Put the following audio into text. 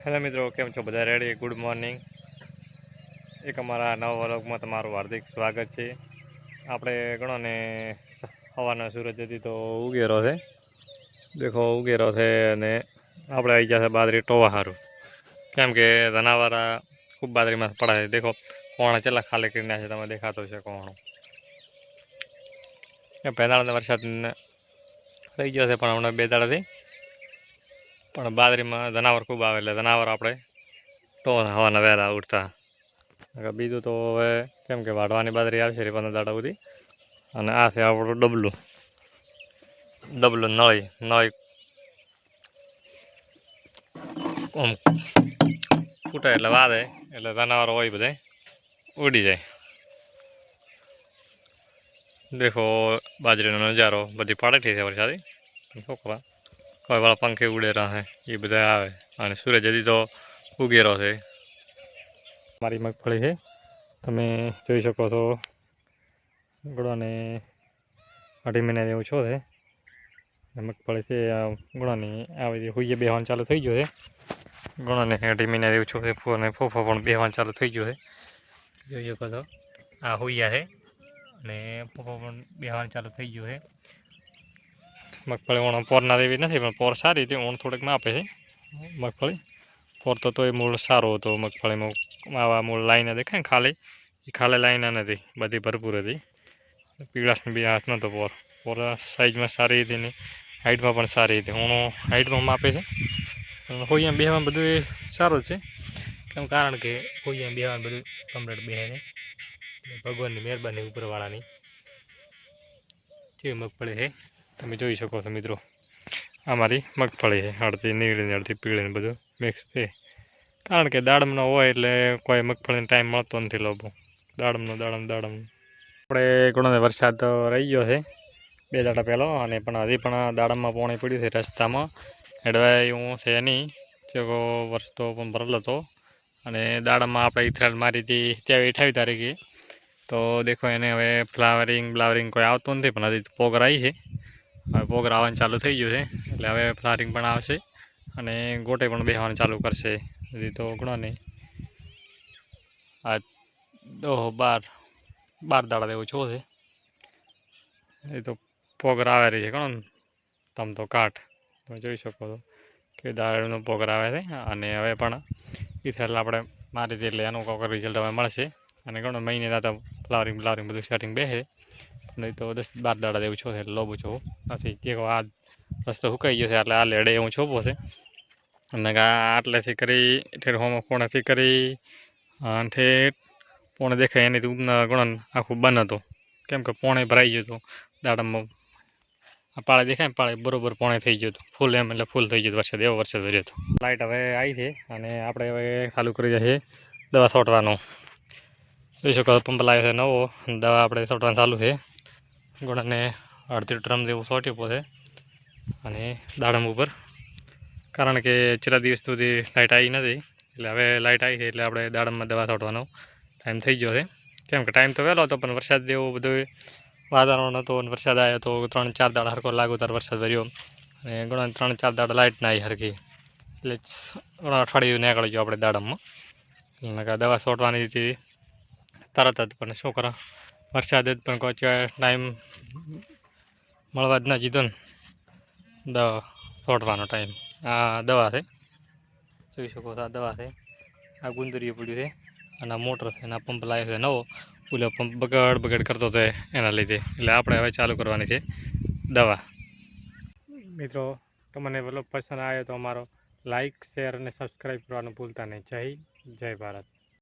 Hello મિત્રો, કેમ છો બધા? રેડી ગુડ મોર્નિંગ એક અમારા નવા વ્લોગમાં તમારું હાર્દિક સ્વાગત છે. આપણે ગણો ને સવારના સૂરજ હતી તો ઉગેરો છે. દેખો, ઉગેરો છે અને આપણે આવી ગયા છે બાદરી ટોવા સારું કેમ કે ધનાવારા ખૂબ બાદરીમાં પડાય છે. દેખો કોણ ચેલા ખાલી કરી નાખે તમે દેખાતો છે કોણ. પહેલાં વરસાદ થઈ ગયો છે, પણ હમણાં બે દાડાથી પણ બાજરીમાં જનાવર ખૂબ આવે એટલે જનાવર આપણે ટોન હવાના વહેલા ઉઠતા. બીજું તો હવે કેમ કે વાઢવાની બાદરી આવશે રે પંદર દાડા સુધી. અને આ છે આપણું ડબલું. ડબલું નળી નળી આમ ફૂટે એટલે વાદે, એટલે જનાવરો હોય બધા, ઉડી જાય. દેખો બાજરીનો નજારો બધી પાડેઠી છે વરસાદી. છોકરા વાળા પંખે ઉડે રહે એ બધા આવે. અને સૂરજ હજી તો ઉગેરો છે. મારી મગફળી છે. તમે જોઈ શકો છો, ગળાને અઢી મહિના જેવું છો છે મગફળી છે, આ ગળાની આવી હોઈએ બેહવાનું ચાલુ થઈ ગયું છે. ગળાને અઢી મહિના જેવું છો છે અને ફોફો પણ બેહવાનું ચાલુ થઈ ગયું છે. જોઈ શકો છો, આ હોઈયા છે. અને ફોફો પણ બેહવાનું ચાલુ થઈ ગયું છે. મગફળી ઓણ પોરના એવી નથી, પણ પોર સારી હતી ઓણ થોડીક માપે છે મગફળી. પોર તો તોય મૂળ સારો હતો, મગફળીમાં આવા મૂળ લાઈન દેખાય ખાલી. એ ખાલી લાઈન નથી બધી ભરપૂર હતી. પીળાશની બી હાથ નહોતો પોર. પોર સાઈઝમાં સારી હતી ને હાઇટમાં પણ સારી હતી. ઓણો હાઇટમાં માપે છે. હોઈએ બેહવામાં બધું સારું છે. કેમ કારણ કે હોઈએ બેહવાનું બધું કમ્પ્લીટ બેહે ભગવાનની મહેરબાની ઉપરવાળાની. જે મગફળી છે તમે જોઈ શકો છો મિત્રો. આ મારી મગફળી છે અડધી નીળી ને અડધી પીળી ને બધું મિક્સ છે. કારણ કે દાડમનો હોય એટલે કોઈ મગફળીનો ટાઈમ મળતો નથી લોકો દાડમનો, દાડમ દાડમ. આપણે ઘણો વરસાદ રહી ગયો છે. બે દાડા પહેલો અને પણ હજી પણ દાડમમાં પાણી પડ્યું છે રસ્તામાં. એડવાય હું છે નહીં. જેવો વર્ષ તો પણ ભરેલો હતો. અને દાડમમાં આપણે ઇથરાલ મારી હતી ત્યાં અઠાવી તારીખે. તો દેખો એને હવે ફ્લાવરિંગ બ્લાવરિંગ કોઈ આવતું નથી, પણ હજી પોગર આવી છે. હવે પોગર આવવાનું ચાલુ થઈ ગયું છે, એટલે હવે ફ્લારિંગ પણ આવશે અને ગોટે પણ બેસવાનું ચાલુ કરશે, હજી તો ઘણો નહીં. આ ઓહો, બાર બાર દાડા જેવું છો છે. એ તો પોગર આવે રહી છે ને તમ તો કાઠ. તમે જોઈ શકો છો કે દાળનો પોગર આવે છે, અને હવે પણ ઇથેલ આપણે મારી એટલે એનું કોકર રિઝલ્ટ હવે મળશે. અને ઘણો મહિને દાતા ફ્લાવરિંગ ફ્લાવરિંગ બધું સેટિંગ બેસે. નહીં તો દસ બાર દાડા જેવું છો છે લોબું છો. નથી કે આ રસ્તો સુકાઈ ગયો છે, એટલે આ લેડે એવું છોપો છે. અને આટલેથી કરી, ઠેર હોમો કોણેથી કરી, અને ઠેર પોણે દેખાય એની ઉપના ગણન આખું બંધ હતું. કેમ કે પોણે ભરાઈ ગયું હતું. દાડામાં આ પાળે દેખાય પાળે બરોબર પોણે થઈ ગયું હતું. ફૂલ એમ, એટલે ફૂલ થઈ ગયું વરસાદ એવો વરસાદ રહ્યો હતો. લાઇટ હવે આવી છે, અને આપણે હવે ચાલુ કરી દઈએ દવા છોટવાનું. જોઈ શકો પંપ લાવ્યો છે નવો. દવા આપણે સોટવાનું ચાલુ છે. ગોળાને અડધી ડ્રમ જેવું સોટ્યું પોતે અને દાડમ ઉપર. કારણ કે ચેરા દિવસ સુધી લાઇટ આવી નથી. એટલે હવે લાઇટ આવી છે, એટલે આપણે દાડમમાં દવા છોટવાનો ટાઈમ થઈ ગયો છે. કેમ કે ટાઈમ તો વહેલો હતો, પણ વરસાદ જેવો બધો વાતાવરણ હતો અને વરસાદ આવ્યો તો ત્રણ ચાર દાડા હરકો લાગુ ત્યારે વરસાદ ભર્યો અને ઘણા ત્રણ ચાર દાડા લાઇટ ના આવી હરકી એટલે ઘણા અઠવાડિયું નીકળી ગયો આપણે દાડમમાં. દવા છોટવાની હતી તરત જ પણ શું કરો વરસાદ જ પણ કોઈ ટાઈમ મળવા જ ના જીધો ને. દવા છોટવાનો ટાઈમ. આ દવા છે. જોઈ શકો છો આ દવા છે. આ ગુંદરીએ પડ્યું છે અને આ મોટર છે અને પંપ લાવ્યો છે નવો. ઓલો પંપ બગડ બગડ કરતો હતો એના લીધે. એટલે આપણે હવે ચાલુ કરવાની છે દવા. મિત્રો, તમને પેલો પસંદ આવ્યો તો અમારો લાઈક શેર અને સબસ્ક્રાઈબ કરવાનું ભૂલતા નહીં. જય જય ભારત.